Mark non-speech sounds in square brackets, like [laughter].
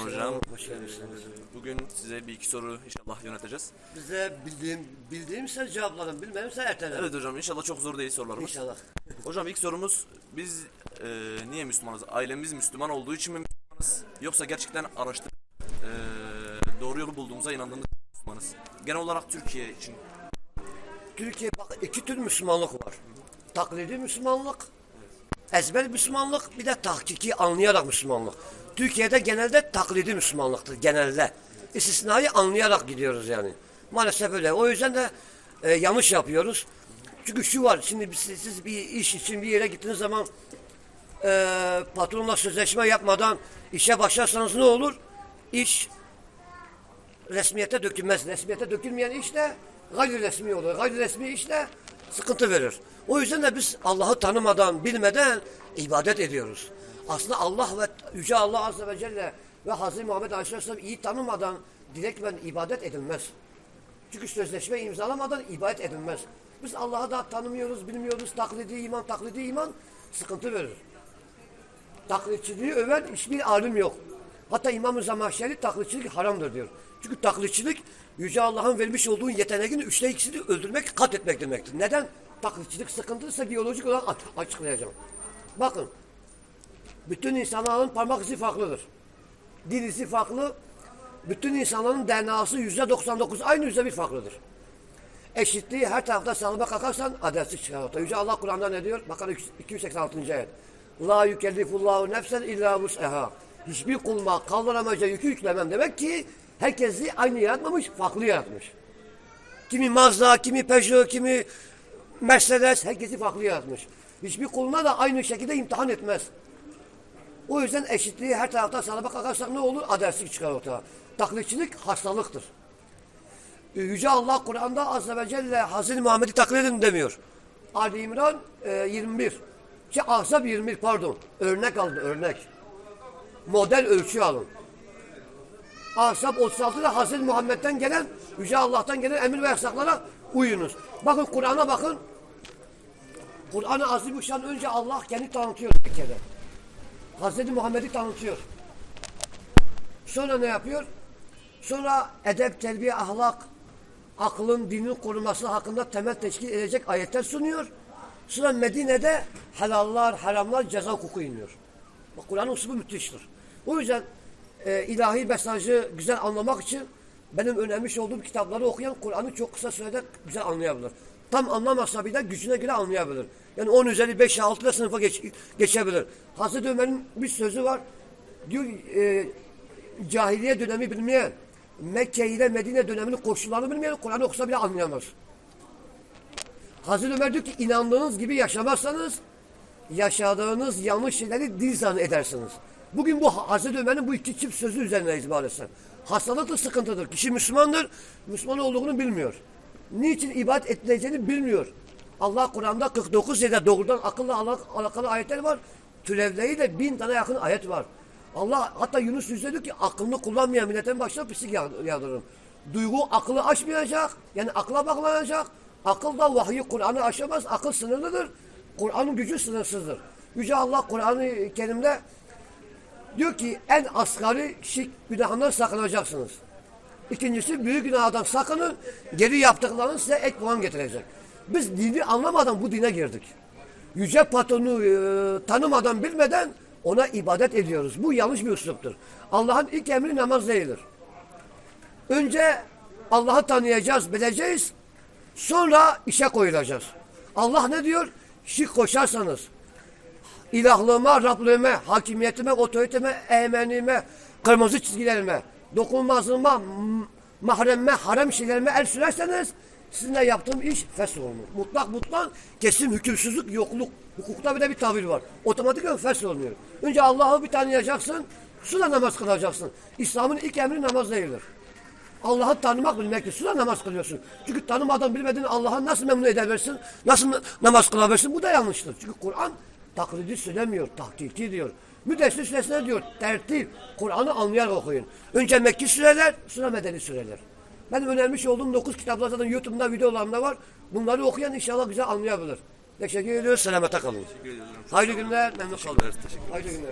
Hocam, Hoş gelmişsiniz. bugün size bir iki soru inşallah yöneteceğiz. Bize bildiğim, bildiğimse cevaplarım, bilmemse ertelerim. Evet hocam inşallah çok zor değil sorularımız. İnşallah. [laughs] Hocam ilk sorumuz biz e, niye Müslümanız? Ailemiz Müslüman olduğu için mi Müslümanız? Yoksa gerçekten araştırıp e, doğru yolu bulduğumuza inandığımız Müslümanız? Genel olarak Türkiye için. Türkiye bak iki tür Müslümanlık var. Taklidi Müslümanlık, ezber Müslümanlık, bir de tahkiki anlayarak Müslümanlık. Türkiye'de genelde taklidi Müslümanlıktır genelde. İstisnayı anlayarak gidiyoruz yani. Maalesef öyle. O yüzden de e, yanlış yapıyoruz. Çünkü şu var, şimdi siz, siz bir iş için bir yere gittiğiniz zaman e, patronla sözleşme yapmadan işe başlarsanız ne olur? İş resmiyete dökülmez. Resmiyete dökülmeyen iş de gayri resmi olur. Gayri resmi iş de sıkıntı verir. O yüzden de biz Allah'ı tanımadan, bilmeden ibadet ediyoruz. Aslında Allah ve Yüce Allah Azze ve Celle ve Hazreti Muhammed Aleyhisselam iyi tanımadan direktmen ibadet edilmez. Çünkü sözleşme imzalamadan ibadet edilmez. Biz Allah'ı da tanımıyoruz, bilmiyoruz. Taklidi iman, taklidi iman sıkıntı verir. Taklitçiliği öven hiçbir alim yok. Hatta İmam-ı Zamahşeri taklitçilik haramdır diyor. Çünkü taklitçilik Yüce Allah'ın vermiş olduğu yeteneğin üçte ikisini öldürmek, kat etmek demektir. Neden? Taklitçilik sıkıntıysa biyolojik olarak aç- açıklayacağım. Bakın, bütün insanların parmak izi farklıdır. Dil izi farklı. Bütün insanların DNA'sı yüzde 99 aynı yüzde bir farklıdır. Eşitliği her tarafta sağlamaya kalkarsan adaletsizlik çıkar. Yüce Allah Kur'an'da ne diyor? Bakara 286. ayet. La yükellifullahu nefsen illa vus'eha. Hiçbir kulma kaldıramayacağı yükü yüklemem. Demek ki herkesi aynı yaratmamış, farklı yaratmış. Kimi Mazda, kimi Peugeot, kimi Mercedes, herkesi farklı yaratmış. Hiçbir kuluna da aynı şekilde imtihan etmez. O yüzden eşitliği her tarafta sağlamaya kalkarsak ne olur? Adaletsizlik çıkar ortaya. Taklitçilik hastalıktır. Yüce Allah Kur'an'da Azze ve Celle Hazreti Muhammed'i taklit edin demiyor. Ali İmran e, 21. Şey, Ahzab 21 pardon. Örnek aldı örnek. Model ölçü alın. Ahzab 36'da Hazreti Muhammed'den gelen, Yüce Allah'tan gelen emir ve yasaklara uyunuz. Bakın Kur'an'a bakın. Kur'an-ı Azimüşşan önce Allah kendi tanıtıyor bir kere. Hazreti Muhammed'i tanıtıyor. Sonra ne yapıyor? Sonra edep, terbiye, ahlak, aklın, dinin korunması hakkında temel teşkil edecek ayetler sunuyor. Sonra Medine'de helallar, haramlar, ceza hukuku iniyor. Bak Kur'an'ın usulü müthiştir. O yüzden e, ilahi mesajı güzel anlamak için benim önermiş olduğum kitapları okuyan Kur'an'ı çok kısa sürede güzel anlayabilir. Tam anlamazsa bile gücüne göre anlayabilir. Yani 10 üzeri 5 6 ile sınıfa geç, geçebilir. Hazreti Ömer'in bir sözü var. Diyor e, cahiliye dönemi bilmeyen, Mekke ile Medine döneminin koşullarını bilmeyen Kur'an'ı okusa bile anlayamaz. Hazreti Ömer diyor ki inandığınız gibi yaşamazsanız yaşadığınız yanlış şeyleri dil edersiniz. Bugün bu Hazreti Ömer'in bu iki çift sözü üzerindeyiz maalesef. Hastalıktır, sıkıntıdır. Kişi Müslümandır, Müslüman olduğunu bilmiyor. Niçin ibadet edileceğini bilmiyor. Allah Kur'an'da 49 yerde doğrudan akılla alak- alakalı ayetler var. Türevleri de bin tane yakın ayet var. Allah hatta Yunus Yüzde diyor ki aklını kullanmayan milletin başına pislik yağ- yağdırırım. Duygu aklı aşmayacak. Yani akla bağlanacak. Akıl da vahyi Kur'an'ı aşamaz. Akıl sınırlıdır. Kur'an'ın gücü sınırsızdır. Yüce Allah Kur'an-ı diyor ki en asgari şirk günahından sakınacaksınız. İkincisi büyük günahdan sakının. Geri yaptıklarınız size ek puan getirecek. Biz dini anlamadan bu dine girdik. Yüce patronu e, tanımadan bilmeden ona ibadet ediyoruz. Bu yanlış bir üsluptur. Allah'ın ilk emri namaz değildir. Önce Allah'ı tanıyacağız, bileceğiz. Sonra işe koyulacağız. Allah ne diyor? Şirk koşarsanız, ilahlığıma, Rablığıma, hakimiyetime, otoriteme, emenime, kırmızı çizgilerime, dokunmazlığıma, mahremme, harem şeylerime el sürerseniz sizinle yaptığım iş olunur. Mutlak mutlak kesin hükümsüzlük, yokluk. Hukukta bir de bir tabir var. Otomatik olarak fesolunuyor. Önce Allah'ı bir tanıyacaksın, sonra namaz kılacaksın. İslam'ın ilk emri namaz değildir. Allah'ı tanımak bilmektir. Sonra namaz kılıyorsun. Çünkü tanımadan bilmediğin Allah'ı nasıl memnun edebilirsin? Nasıl na- namaz kılabilirsin? Bu da yanlıştır. Çünkü Kur'an taklidi söylemiyor, tahkiki diyor. Müddessir suresine diyor, tertip. Kur'an'ı anlayarak okuyun. Önce Mekki süreler, sonra Medeni süreler. Ben önermiş olduğum 9 kitaplar zaten YouTube'da videolarımda var. Bunları okuyan inşallah güzel anlayabilir. Teşekkür ediyoruz. Selamete kalın. Hayırlı günler, memnun kalın. Hayırlı günler.